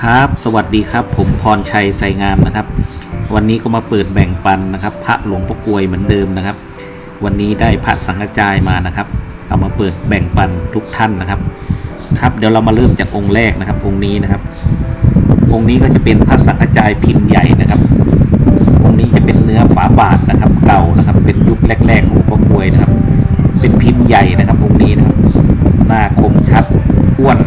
ครับ สวัสดีครับ ผมพรชัยไสงามนะครับ วันนี้ก็มาเปิดแบ่งปันนะครับ พระหลวงพ่อกวยเหมือนเดิมนะครับ วันนี้ได้พระสังฆจายมานะครับ เอามาเปิดแบ่งปันทุกท่านนะครับ ครับเดี๋ยวเรามาเริ่มจากองค์แรกนะครับ องค์นี้นะครับ องค์นี้ก็จะเป็นพระสังฆจายพิมพ์ใหญ่นะครับ องค์นี้จะเป็นเนื้อฝาบาทนะครับ เก่านะครับ เป็นยุคแรก ๆ ของหลวงพ่อกวยนะครับ เป็นพิมพ์ใหญ่นะครับองค์นี้นะครับ หน้าคมชัดอ้วน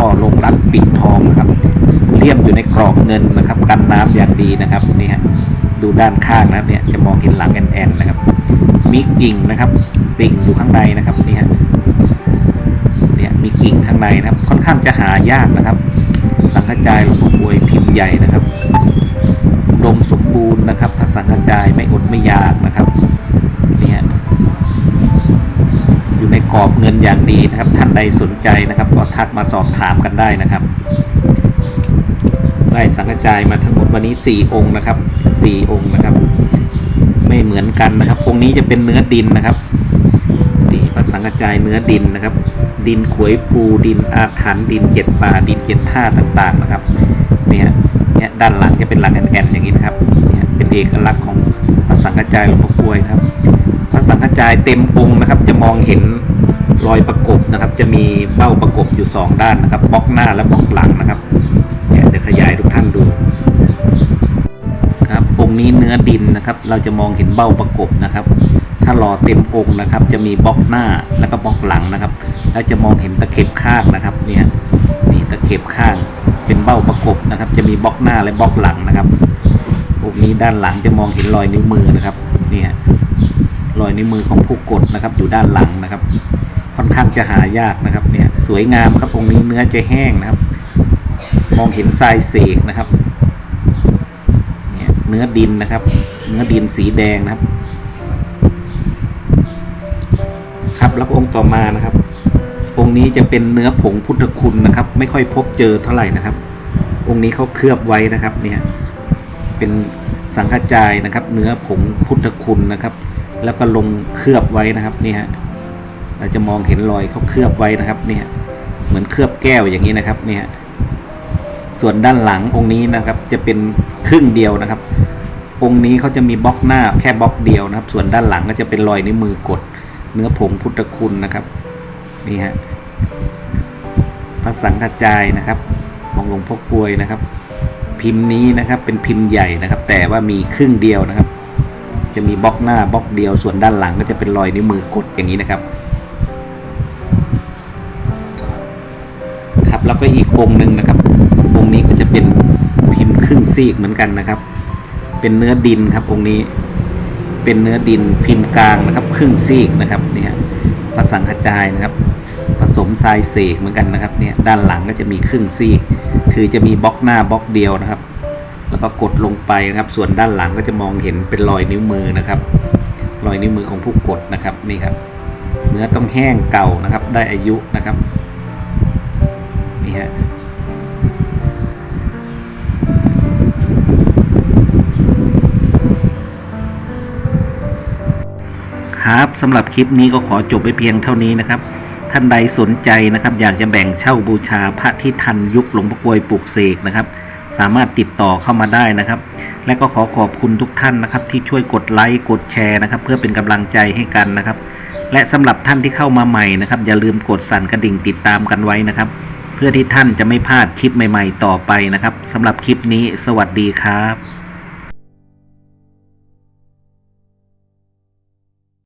ก็ลงรักปิดทองนะครับเลี่ยมอยู่ในกรอบเงินนะครับ กันน้ำอย่างดีนะครับนี่ฮะดูด้านข้างนะครับเนี่ยจะมองเห็นหลังแอนแอนนะครับ มีกิ่งนะครับกิ่งอยู่ข้างในนะครับนี่ฮะเนี่ยมีกิ่งข้างในนะครับ ค่อนข้างจะหายากนะครับ สังฆจายหลวงพ่อกลวยพิมพ์ใหญ่นะครับดมสมบูรณ์นะครับพระสังฆจายไม่อดไม่ยากนะครับ อยู่ในกรอบเงินอย่างดีนะครับ ท่านใดสนใจนะครับ ก็ทักมาสอบถามกันได้นะครับ ได้สังฆจายมาทั้งหมดวันนี้ 4 องค์นะครับ 4 องค์นะครับ ไม่เหมือนกันนะครับองค์นี้จะเป็นเนื้อดินนะครับนี่พระสังฆจายเนื้อดินนะครับ ดินขวยปูดินอาถรรพ์ดินเจ็ดป่าดินเจ็ดท่าต่างๆนะครับเนี่ยเนี่ยด้านหลังจะเป็นหลังแอนๆอย่างนี้นะครับเนี่ยเป็นเอกลักษณ์ของพระสังฆจายหลวงพ่อกลวยครับ พระสังฆจายเต็มองค์นะครับ จะมองเห็นรอยประกบนะครับ จะมีเบ้าประกบอยู่สองด้านนะครับบล็อกหน้าและบล็อกหลังนะครับเนี่ยเดี๋ยวขยายทุกท่านดูครับองค์นี้เนื้อดินนะครับ เราจะมองเห็นเบ้าประกบนะครับ ถ้ารอเต็มองค์นะครับ จะมีบล็อกหน้าแล้วก็บล็อกหลังนะครับ แล้วจะมองเห็นตะเข็บข้างนะครับเนี่ยนี่ตะเข็บข้างเป็นเบ้าประกบนะครับ จะมีบล็อกหน้าและบล็อกหลังนะครับองค์นี้ด้านหลังจะมองเห็นรอยนิ้วมือนะครับเนี่ย รอยนิ้วมือของผู้กดนะครับ อยู่ด้านหลังนะครับ ค่อนข้างจะหายากนะครับ เนี่ยสวยงามครับองค์นี้เนื้อจะแห้งนะครับ มองเห็นทรายเสกนะครับเนี่ยเนื้อดินนะครับ เนื้อดินสีแดงนะครับ ครับแล้วองค์ต่อมานะครับ องค์นี้จะเป็นเนื้อผงพุทธคุณนะครับ ไม่ค่อยพบเจอเท่าไหร่นะครับ องค์นี้เขาเคลือบไว้นะครับ เนี่ยเป็นสังฆจายนะครับ เนื้อผงพุทธคุณนะครับ แล้วก็ลงเคลือบไว้นะครับนี่ฮะเราจะมองเห็นรอยเขาเคลือบไว้นะครับเนี่ยเหมือนเคลือบแก้วอย่างนี้นะครับเนี่ยส่วนด้านหลังองค์นี้นะครับ จะเป็นครึ่งเดียวนะครับ องค์นี้เขาจะมีบล็อกหน้าแค่บล็อกเดียวนะครับ ส่วนด้านหลังก็จะเป็นรอยนิ้วมือกด เนื้อผงพุทธคุณนะครับนี่ฮะพระสังฆจายนะครับ ของหลวงพ่อกลวยนะครับ พิมพ์นี้นะครับเป็นพิมพ์ใหญ่นะครับ แต่ว่ามีครึ่งเดียวนะครับ จะมีบล็อกหน้าบล็อกเดียวส่วนด้านหลังก็จะเป็นรอยนิ้วมือกดอย่างนี้นะครับครับแล้วก็อีกองหนึ่งนะครับองนี้ก็จะเป็นพิมพ์ครึ่งซีกเหมือนกันนะครับ เป็นเนื้อดินครับองนี้เป็นเนื้อดินพิมพ์กลางนะครับ ครึ่งซีกนะครับเนี่ยพระสังฆจายนะครับ ผสมทรายเสกเหมือนกันนะครับเนี่ยด้านหลังก็จะมีครึ่งซีก คือจะมีบล็อกหน้าบล็อกเดียวนะครับ แล้วก็กดลงไปนะครับ ส่วนด้านหลังก็จะมองเห็นเป็นรอยนิ้วมือนะครับ รอยนิ้วมือของผู้กดนะครับนี่ครับ เนื้อต้องแห้งเก่านะครับ ได้อายุนะครับนี่ฮะครับสำหรับคลิปนี้ก็ขอจบไปเพียงเท่านี้นะครับ ท่านใดสนใจนะครับ อยากจะแบ่งเช่าบูชาพระที่ทันยุคหลวงพ่อกวยปลูกเสกนะครับ สามารถติดต่อเข้ามาได้นะครับ และก็ขอขอบคุณทุกท่านนะครับ ที่ช่วยกดไลค์กดแชร์นะครับ เพื่อเป็นกำลังใจให้กันนะครับ และสำหรับท่านที่เข้ามาใหม่นะครับ อย่าลืมกดสั่นกระดิ่งติดตามกันไว้นะครับ เพื่อที่ท่านจะไม่พลาดคลิปใหม่ ๆ ต่อไปนะครับสำหรับคลิปนี้ สวัสดีครับ